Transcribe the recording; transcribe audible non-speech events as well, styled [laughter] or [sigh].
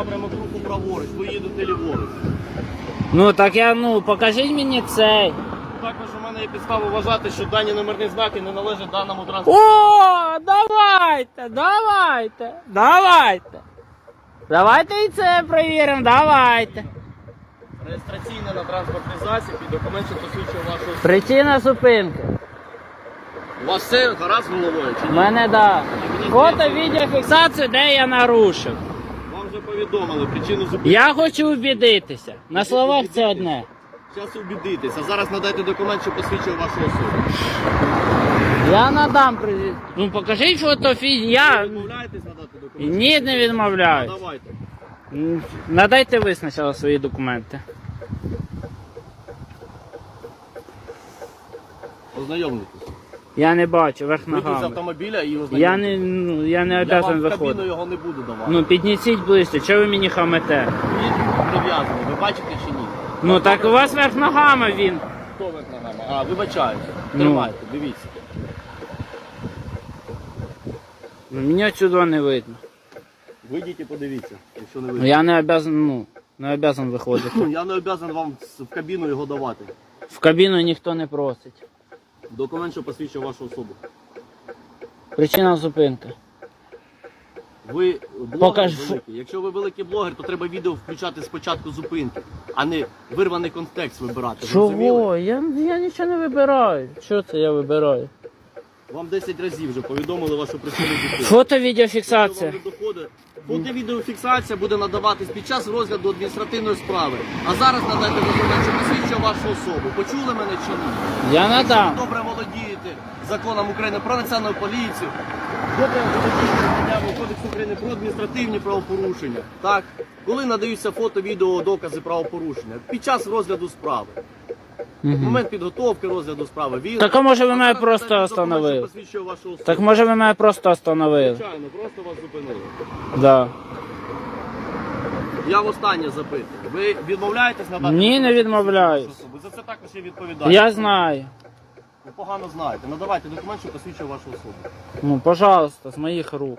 напрямок руху праворуч, ви їдете ліворуч. Ну так я, ну, покажіть мені цей. Також у мене є підстава вважати, що дані номерні знаки не належать даному транспорту. О, давайте, давайте, давайте. Давайте і це перевіримо, давайте. Реєстраційний на транспортний засіб і документ, що посвідчує вашу особу. Причина зупинки. У вас все гаразд з головою чи У ні? мене да. Фото, відеофіксацію, де я нарушив. Вам вже повідомили причину зупинки. Я хочу убідитися. На словах це одне. Зараз убідитися. Зараз надайте документ, що посвідчує вашу особу. Я надам при- Ну покажіть фото фі. Я Відмовляєтесь надати документ? ні, не відмовляюсь. Давайте. М, Надайте ви спочатку свої документи. Ознайомлюйтесь. Я не бачу, верх Вийдіть з ногами. автомобіля і Я не, ну, я не Я обязан вам в кабіну виходити. його не буду давати. Ну піднесіть ближче, чого ви мені хамете? Він прив'язаний, ви бачите чи ні? Ну так у вас верх ногами він. Хто ви ногами? А, вибачаюся. Ну. Тримайте, дивіться. Ну, Мені отсюди не видно. Вийдіть і подивіться, якщо не Ну. Я не обязан, ну, не обязан виходити. [clears throat] Я не обов'язаний вам в кабіну його давати. В кабіну ніхто не просить. Документ, що посвідчує вашу особу. Причина зупинки. Ви блогер великий. Якщо ви великий блогер, то треба відео включати спочатку зупинки, а не вирваний контекст вибирати. Зрозуміли? Чого? Я, я нічого не вибираю. Що це я вибираю? Вам 10 разів вже повідомили вашу причину зупинки. Фото Якщо відеофіксація. вам не доходить, Фото відеофіксація буде надаватись під час розгляду адміністративної справи. А зараз надайте документ, що посвідчує вашу особу. Почули мене чи ні? Я надам. Добре володієте законом України про національну поліцію. Добре володієте статтями Кодексу України про адміністративні правопорушення. Так, коли надаються фото, відео, докази правопорушення під час розгляду справи. Мгм. момент підготовки розгляду справи вірно. Так, а може ви мене просто остановили? Так може ви мене просто остановили? Звичайно, просто вас зупинили. Да. Я востаннє запитую. Ви відмовляєтесь надати? Ні, не відмовляюсь. посвідчує? За це також є відповідальність. Я знаю. Ви погано знаєте. Надавайте документ, що посвідчує вашу особу. Ну, пожалуйста, з моїх рук.